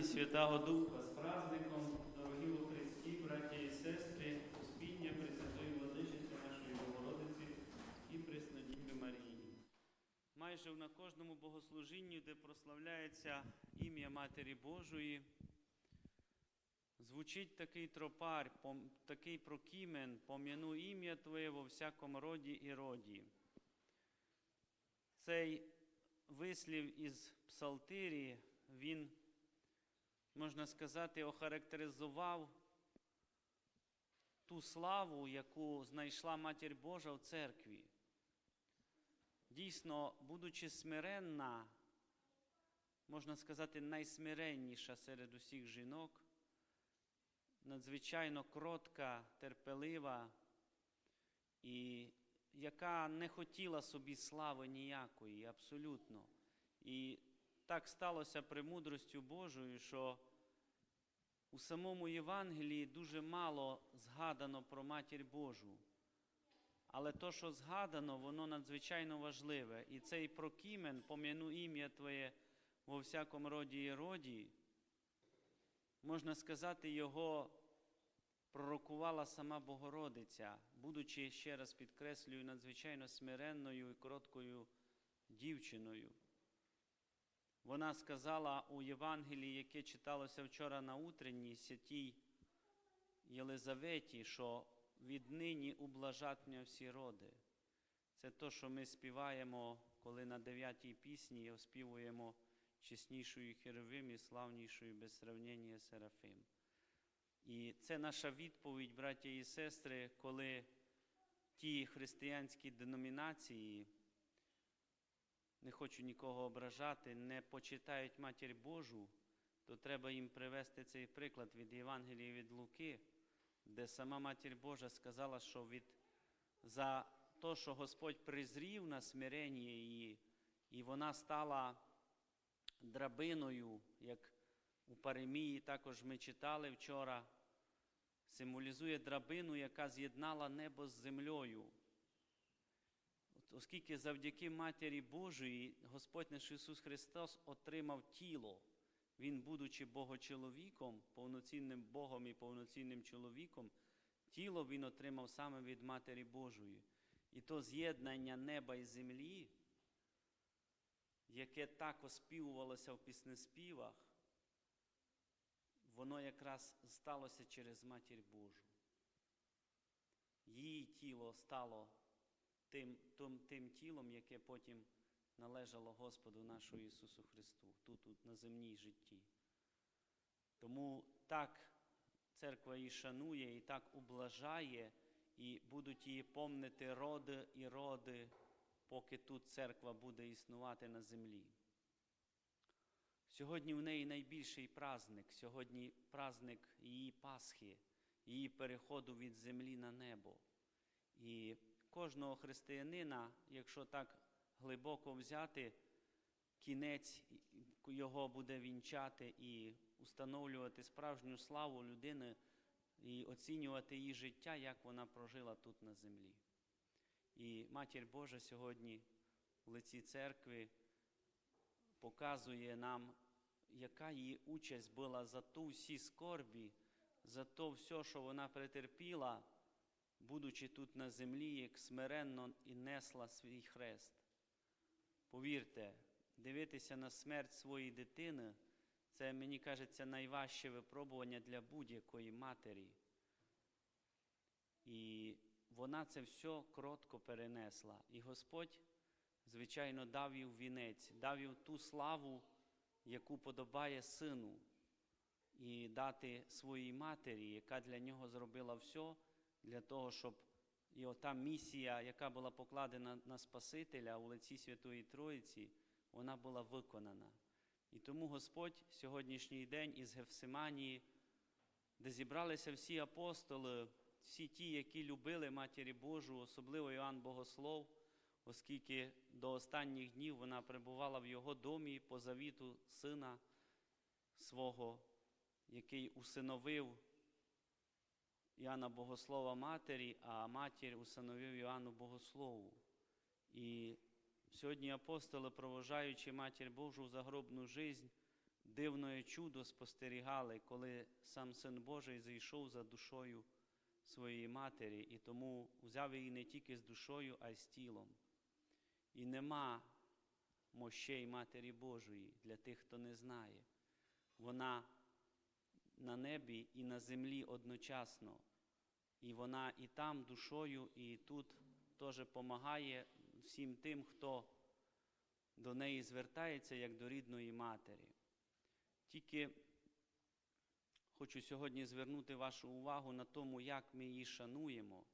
і Святого Духа з праздником, дорогі у Христі, браття і сестри, Успіння Пресвятої Владичиці нашої Богородиці і Преснодіви Марії. Майже на кожному богослужінні, де прославляється ім'я Матері Божої, звучить такий тропар, такий прокімен, пом'яну ім'я Твоє во всякому роді і роді. Цей вислів із Псалтирі, він, можна сказати, охарактеризував ту славу, яку знайшла Матір Божа в церкві. Дійсно, будучи смиренна, можна сказати, найсмиренніша серед усіх жінок, надзвичайно кротка, терпелива і яка не хотіла собі слави ніякої, абсолютно. І так сталося премудростю Божою, що у самому Євангелії дуже мало згадано про Матір Божу. Але то, що згадано, воно надзвичайно важливе. І цей прокімен, пом'яну ім'я Твоє во всякому роді і роді, можна сказати, його пророкувала сама Богородиця, будучи, ще раз підкреслюю, надзвичайно смиренною і короткою дівчиною. Вона сказала у Євангелії, яке читалося вчора на утренній святій Єлизаветі, що віднині ублажать мене всі роди. Це то, що ми співаємо, коли на дев'ятій пісні оспівуємо чеснішою Херовим і славнішою без сравнення Серафим. І це наша відповідь, браття і сестри, коли ті християнські деномінації, не хочу нікого ображати, не почитають Матір Божу, то треба їм привести цей приклад від Євангелії від Луки, де сама Матір Божа сказала, що від, за те, що Господь призрів на смирення її, і вона стала драбиною, як у Паремії також ми читали вчора, символізує драбину, яка з'єднала небо з землею. Оскільки завдяки Матері Божої Господь наш Ісус Христос отримав тіло, Він, будучи Богочоловіком, повноцінним Богом і повноцінним чоловіком, тіло Він отримав саме від Матері Божої. І то з'єднання неба і землі, яке так оспівувалося в піснеспівах, воно якраз сталося через Матір Божу. Її тіло стало тим, тим, тим тілом, яке потім належало Господу нашому Ісусу Христу, тут, тут на земній житті. Тому так церква її шанує і так ублажає, і будуть її помнити роди і роди, поки тут церква буде існувати на землі. Сьогодні в неї найбільший праздник, сьогодні праздник її Пасхи, її переходу від землі на небо. І кожного християнина, якщо так глибоко взяти, кінець його буде вінчати і установлювати справжню славу людини і оцінювати її життя, як вона прожила тут на землі. І Матір Божа сьогодні в лиці церкви показує нам, яка її участь була за ту всі скорбі, за то все, що вона претерпіла, будучи тут на землі, як смиренно і несла свій хрест. Повірте, дивитися на смерть своєї дитини, це, мені кажеться, найважче випробування для будь-якої матері. І вона це все кротко перенесла. І Господь, звичайно, дав їй вінець, дав їй ту славу, яку подобає сину, і дати своїй матері, яка для нього зробила все, для того, щоб і ота місія, яка була покладена на Спасителя у лиці Святої Троїці, вона була виконана. І тому Господь сьогоднішній день із Гефсиманії, де зібралися всі апостоли, всі ті, які любили Матері Божу, особливо Іоанн Богослов, оскільки до останніх днів вона перебувала в його домі по завіту сина свого, який усиновив Іоанна Богослова матері, а матір усиновив Іоанну Богослову. І сьогодні апостоли, провожаючи матір Божу в загробну жизнь, дивне чудо спостерігали, коли сам Син Божий зійшов за душою своєї матері, і тому взяв її не тільки з душою, а й з тілом. І нема мощей Матері Божої для тих, хто не знає. Вона на небі і на землі одночасно. І вона і там душою, і тут теж допомагає всім тим, хто до неї звертається як до рідної матері. Тільки хочу сьогодні звернути вашу увагу на тому, як ми її шануємо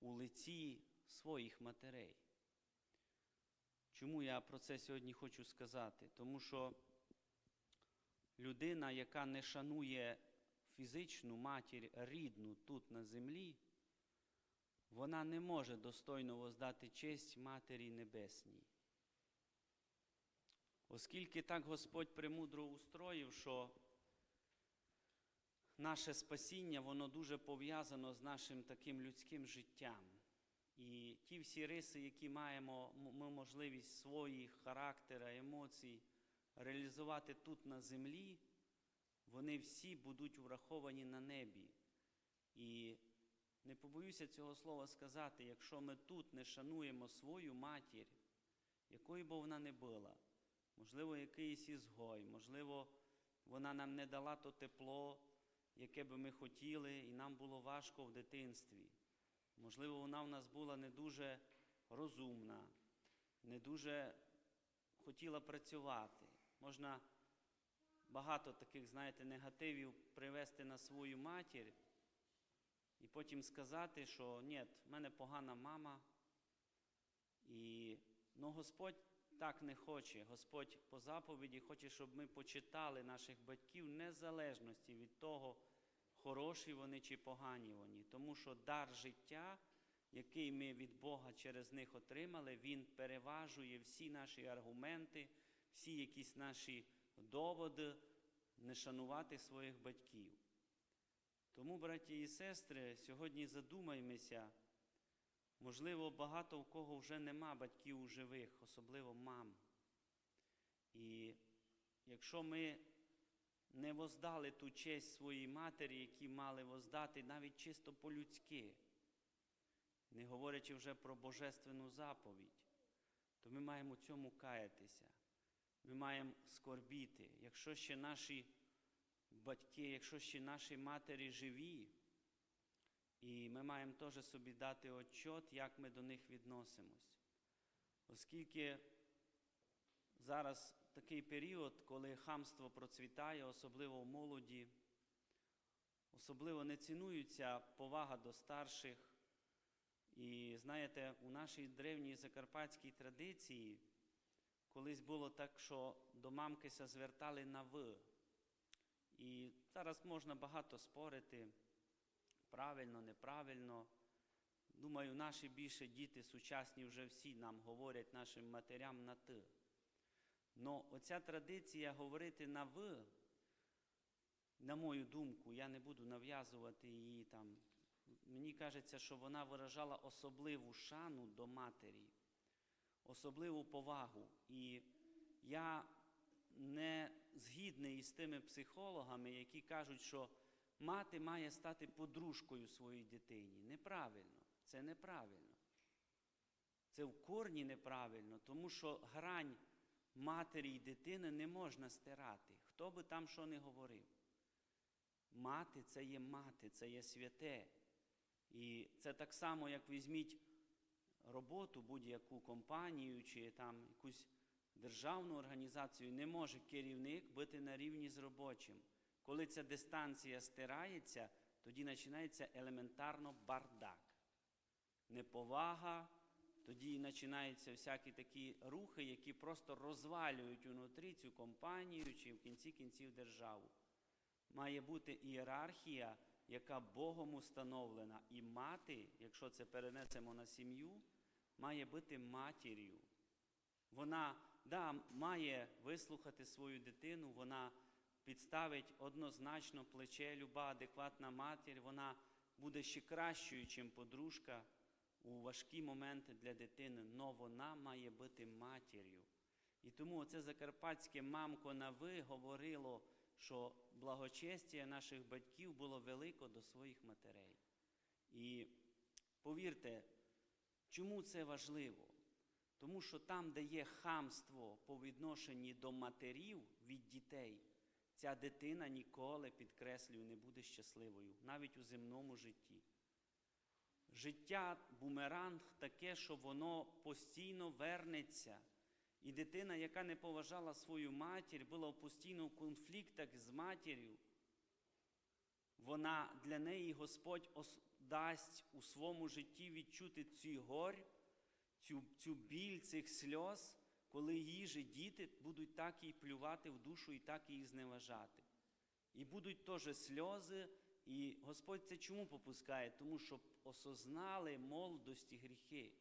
у лиці своїх матерей. Чому я про це сьогодні хочу сказати? Тому що людина, яка не шанує фізичну матір рідну тут на землі, вона не може достойно воздати честь Матері Небесній. Оскільки так Господь премудро устроїв, що наше спасіння, воно дуже пов'язано з нашим таким людським життям. І ті всі риси, які маємо ми можливість своїх характера, емоцій реалізувати тут на землі, вони всі будуть враховані на небі. І не побоюся цього слова сказати, якщо ми тут не шануємо свою матір, якою б вона не була, можливо, якийсь ізгой, можливо, вона нам не дала то тепло, яке би ми хотіли, і нам було важко в дитинстві. Можливо, вона в нас була не дуже розумна, не дуже хотіла працювати. Можна багато таких, знаєте, негативів привести на свою матір і потім сказати, що ні, в мене погана мама. І ну, Господь так не хоче. Господь по заповіді хоче, щоб ми почитали наших батьків незалежності від того, хороші вони чи погані вони. Тому що дар життя, який ми від Бога через них отримали, він переважує всі наші аргументи, всі якісь наші доводи не шанувати своїх батьків. Тому, браті і сестри, сьогодні задумаймося, можливо, багато у кого вже нема батьків у живих, особливо мам. І якщо ми не воздали ту честь своїй матері, які мали воздати навіть чисто по-людськи, не говорячи вже про божественну заповідь, то ми маємо цьому каятися. Ми маємо скорбіти. Якщо ще наші батьки, якщо ще наші матері живі, і ми маємо теж собі дати отчот, як ми до них відносимось. Оскільки зараз такий період, коли хамство процвітає, особливо в молоді, особливо не цінується повага до старших. І знаєте, у нашій древній закарпатській традиції колись було так, що до мамкися звертали на ви. І зараз можна багато спорити, правильно, неправильно. Думаю, наші більше діти сучасні вже всі нам говорять нашим матерям на ти. Но оця традиція говорити на ви, на мою думку, я не буду нав'язувати її там. Мені кажеться, що вона виражала особливу шану до матері, особливу повагу. І я не згідний із тими психологами, які кажуть, що мати має стати подружкою своїй дитині. Неправильно, це неправильно. Це в корні неправильно, тому що грань матері і дитини не можна стирати, хто би там що не говорив. Мати це є мати, це є святе. І це так само, як візьміть роботу, будь-яку компанію чи там якусь державну організацію, не може керівник бути на рівні з робочим. Коли ця дистанція стирається, тоді починається елементарно бардак. Неповага, тоді починаються всякі такі рухи, які просто розвалюють унутрі цю компанію чи в кінці кінців державу. Має бути ієрархія, яка Богом установлена. І мати, якщо це перенесемо на сім'ю, має бути матір'ю. Вона да, має вислухати свою дитину, вона підставить однозначно плече, люба адекватна матір, вона буде ще кращою, ніж подружка у важкі моменти для дитини, але вона має бути матір'ю. І тому оце закарпатське мамко на ви говорило, що благочестя наших батьків було велико до своїх матерей. І повірте, чому це важливо? Тому що там, де є хамство по відношенні до матерів від дітей, ця дитина ніколи, підкреслюю, не буде щасливою, навіть у земному житті. Життя бумеранг таке, що воно постійно вернеться. І дитина, яка не поважала свою матір, була постійно в конфліктах з матір'ю, вона для неї Господь дасть у своєму житті відчути цю горь, цю, цю біль цих сльоз, коли її же діти будуть так їй плювати в душу і так її зневажати. І будуть теж сльози, і Господь це чому попускає? Тому що осознали молодості гріхи.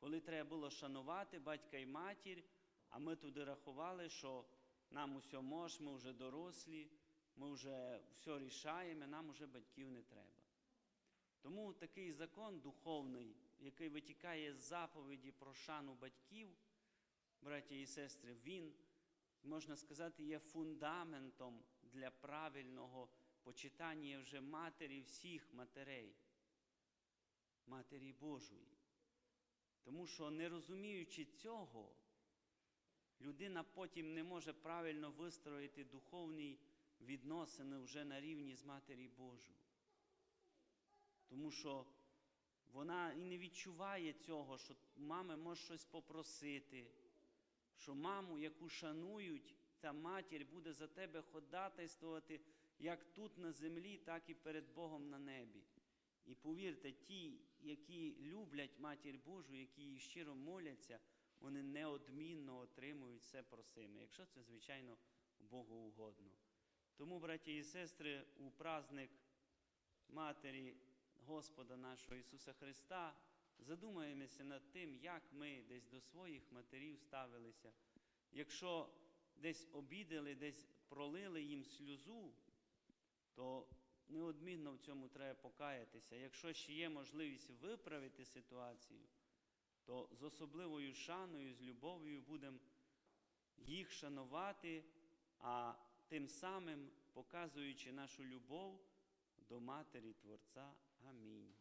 Коли треба було шанувати батька і матір, а ми туди рахували, що нам усе мож, ми вже дорослі, ми вже все рішаємо, нам вже батьків не треба. Тому такий закон духовний, який витікає з заповіді про шану батьків, браття і сестри, він, можна сказати, є фундаментом для правильного почитання вже матері всіх матерей, Матері Божої. Тому що, не розуміючи цього, людина потім не може правильно вистроїти духовні відносини вже на рівні з Матері Божою. Тому що вона і не відчуває цього, що мами може щось попросити, що маму, яку шанують, та матір буде за тебе ходатайствувати як тут на землі, так і перед Богом на небі. І повірте, ті, які люблять Матір Божу, які їй щиро моляться, вони неодмінно отримують все просиме, якщо це, звичайно, Богу угодно. Тому, браті і сестри, у праздник Матері Господа нашого Ісуса Христа задумаємося над тим, як ми десь до своїх матерів ставилися. Якщо десь обідали, десь пролили їм сльозу, то неодмінно в цьому треба покаятися. Якщо ще є можливість виправити ситуацію, то з особливою шаною, з любов'ю будемо їх шанувати, а тим самим показуючи нашу любов до Матері Творця. Амінь.